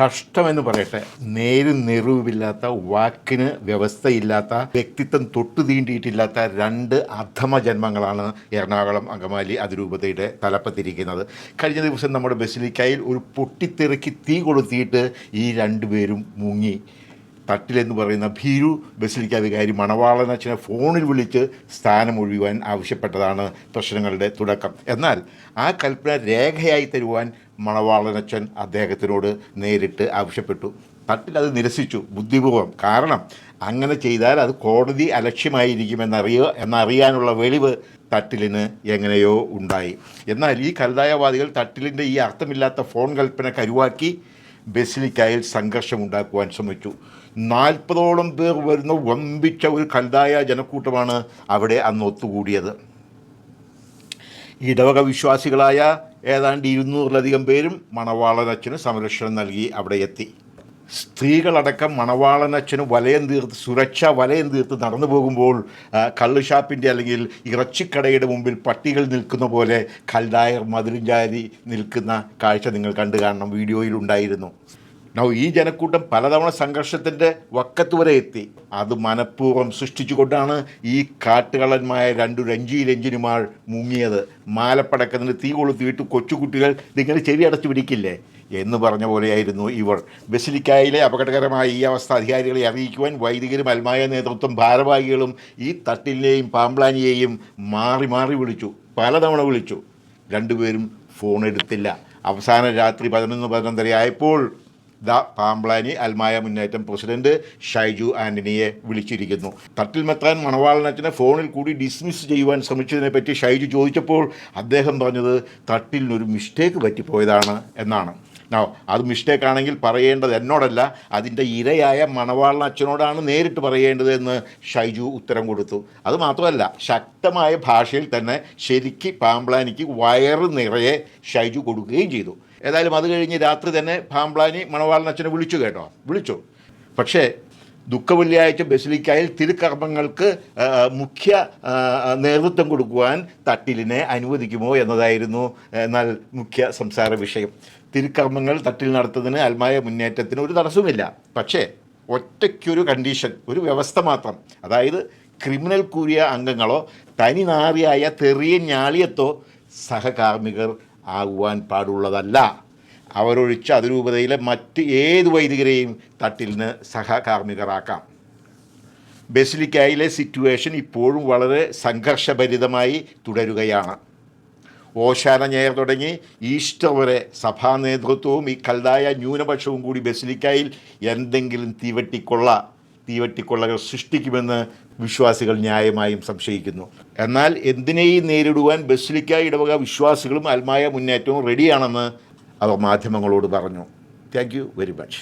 കഷ്ടമെന്ന് പറയട്ടെ. നേരും നിറവില്ലാത്ത വാക്കിന് വ്യവസ്ഥയില്ലാത്ത വ്യക്തിത്വം തൊട്ടു തീണ്ടിയിട്ടില്ലാത്ത രണ്ട് അധമ ജന്മങ്ങളാണ് എറണാകുളം അങ്കമാലി അതിരൂപതയുടെ തലപ്പത്തിരിക്കുന്നത്. കഴിഞ്ഞ ദിവസം നമ്മുടെ ബസിലിക്കായിൽ ഒരു പൊട്ടിത്തെറിക്ക് തീ കൊളുത്തിയിട്ട് ഈ രണ്ടുപേരും മുങ്ങി. തട്ടിലെന്ന് പറയുന്ന ഭീരു ബസിലിക്ക വികാരി മണവാളനച്ഛനെ ഫോണിൽ വിളിച്ച് സ്ഥാനം ഒഴിയുവാൻ ആവശ്യപ്പെട്ടതാണ് പ്രശ്നങ്ങളുടെ തുടക്കം. എന്നാൽ ആ കൽപ്പന രേഖയായി തരുവാൻ മണവാളനച്ഛൻ അദ്ദേഹത്തിനോട് നേരിട്ട് ആവശ്യപ്പെട്ടു. തട്ടിൽ അത് നിരസിച്ചു ബുദ്ധിപൂർവം. കാരണം അങ്ങനെ ചെയ്താൽ അത് കോടതി അലക്ഷ്യമായിരിക്കുമെന്നറിയ എന്നറിയാനുള്ള വെളിവ് തട്ടിലിന് എങ്ങനെയോ ഉണ്ടായി. എന്നാൽ ഈ കലതായവാദികൾ തട്ടിലിന്റെ ഈ അർത്ഥമില്ലാത്ത ഫോൺ കൽപ്പന കരുവാക്കി ബസിലിക്കായിൽ സംഘർഷമുണ്ടാക്കുവാൻ ശ്രമിച്ചു. നാൽപ്പതോളം പേർ വരുന്ന വമ്പിച്ച ഒരു കൽതായ ജനക്കൂട്ടമാണ് അവിടെ അന്ന് ഒത്തുകൂടിയത്. ഇടവക വിശ്വാസികളായ ഏതാണ്ട് ഇരുന്നൂറിലധികം പേരും മണവാളനച്ഛന് സംരക്ഷണം നൽകി അവിടെ എത്തി. സ്ത്രീകളടക്കം മണവാളനച്ഛന് വലയം തീർത്ത് സുരക്ഷ വലയം തീർത്ത് നടന്നു പോകുമ്പോൾ കള്ളുഷാപ്പിന്റെ കള്ള് ഷാപ്പിന്റെ അല്ലെങ്കിൽ ഇറച്ചിക്കടയുടെ മുമ്പിൽ പട്ടികൾ നിൽക്കുന്ന പോലെ കൽദായർ മതിലും ജാതി നിൽക്കുന്ന കാഴ്ച നിങ്ങൾ കണ്ടു കാണണം. വീഡിയോയിൽ ഉണ്ടായിരുന്നു. നൗ ഈ ജനക്കൂട്ടം പലതവണ സംഘർഷത്തിന്റെ വക്കത്ത് വരെ എത്തി. അത് മനഃപൂർവം സൃഷ്ടിച്ചുകൊണ്ടാണ് ഈ കാട്ടുകളന്മായ രണ്ടു രഞ്ജി രഞ്ജിനുമാർ മുങ്ങിയത്. മാലപ്പടക്കത്തിന് തീ കൊളുത്തിയിട്ട് കൊച്ചുകുട്ടികൾ നിങ്ങൾ ചെവി അടച്ചു പിടിക്കില്ലേ? എന്ന് പറഞ്ഞ പോലെയായിരുന്നു ഇവർ ബസിലിക്കായിലെ അപകടകരമായ ഈ അവസ്ഥ അധികാരികളെ അറിയിക്കുവാൻ വൈദികരും അൽമായ നേതൃത്വം ഭാരവാഹികളും ഈ തട്ടിലിനെയും പാമ്പ്ലാനിയെയും മാറി മാറി വിളിച്ചു. പലതവണ വിളിച്ചു. രണ്ടുപേരും ഫോൺ എടുത്തില്ല. അവസാന രാത്രി പതിനൊന്ന് പതിനൊന്നര ആയപ്പോൾ ദ പാമ്പ്ലാനി അൽമായ മുന്നേറ്റം പ്രസിഡന്റ് ഷൈജു ആന്റണിയെ വിളിച്ചിരിക്കുന്നു. തട്ടിൽ മെത്താൻ മണവാളനച്ചനെ ഫോണിൽ കൂടി ഡിസ്മിസ് ചെയ്യുവാൻ ശ്രമിച്ചതിനെപ്പറ്റി ഷൈജു ചോദിച്ചപ്പോൾ അദ്ദേഹം പറഞ്ഞത് തട്ടിലിനൊരു മിസ്റ്റേക്ക് പറ്റിപ്പോയതാണ് എന്നാണ്. അത് മിസ്റ്റേക്ക് ആണെങ്കിൽ പറയേണ്ടത് എന്നോടല്ല. അതിന്റെ ഇരയായ മണവാളൻ അച്ഛനോടാണ് നേരിട്ട് പറയേണ്ടത് എന്ന് ഷൈജു ഉത്തരം കൊടുത്തു. അത് മാത്രമല്ല ശക്തമായ ഭാഷയിൽ തന്നെ ശരിക്ക് പാമ്പ്ലാനിക്ക് വയറ് നിറയെ ഷൈജു കൊടുക്കുകയും ചെയ്തു. ഏതായാലും അത് കഴിഞ്ഞ് രാത്രി തന്നെ പാമ്പ്ലാനി മണവാളൻ അച്ഛനെ വിളിച്ചു കേട്ടോ. വിളിച്ചു. പക്ഷേ ദുഃഖവെള്ളിയാഴ്ച ബസിലിക്കായിൽ തിരുക്കർമ്മങ്ങൾക്ക് മുഖ്യ നേതൃത്വം കൊടുക്കുവാൻ തട്ടിലിനെ അനുവദിക്കുമോ എന്നതായിരുന്നു എന്നാൽ മുഖ്യ സംസാര വിഷയം. തിരുക്കർമ്മങ്ങൾ തട്ടിൽ നടത്തുന്നതിന് അൽമായ മുന്നേറ്റത്തിന് ഒരു തടസ്സവുമില്ല. പക്ഷേ ഒറ്റയ്ക്കൊരു കണ്ടീഷൻ ഒരു വ്യവസ്ഥ മാത്രം. അതായത് ക്രിമിനൽ കൂരിയ അംഗങ്ങളോ തനി നാറിയായ തെറിയ ഞാളിയത്തോ സഹകാർമ്മികർ ആകുവാൻ പാടുള്ളതല്ല. അവരൊഴിച്ച് അതിരൂപതയിലെ മറ്റ് ഏത് വൈദികരെയും തട്ടിലിന് സഹകാർമ്മികരാക്കാം. ബസിലിക്കായിലെ സിറ്റുവേഷൻ ഇപ്പോഴും വളരെ സംഘർഷഭരിതമായി തുടരുകയാണ്. ഓശാന ഞെയർ തുടങ്ങി ഈസ്റ്റർ വരെ സഭാ നേതൃത്വവും ഈ കൽതായ ന്യൂനപക്ഷവും കൂടി ബസിലിക്കായിൽ എന്തെങ്കിലും തീവട്ടിക്കൊള്ള തീവട്ടിക്കൊള്ളകൾ സൃഷ്ടിക്കുമെന്ന് വിശ്വാസികൾ ന്യായമായും സംശയിക്കുന്നു. എന്നാൽ എന്തിനേയും നേരിടുവാൻ ബസിലിക്ക ഇടവക വിശ്വാസികളും അൽമായ മുന്നേറ്റവും റെഡിയാണെന്ന് അവർ മാധ്യമങ്ങളോട് പറഞ്ഞു. Thank you very much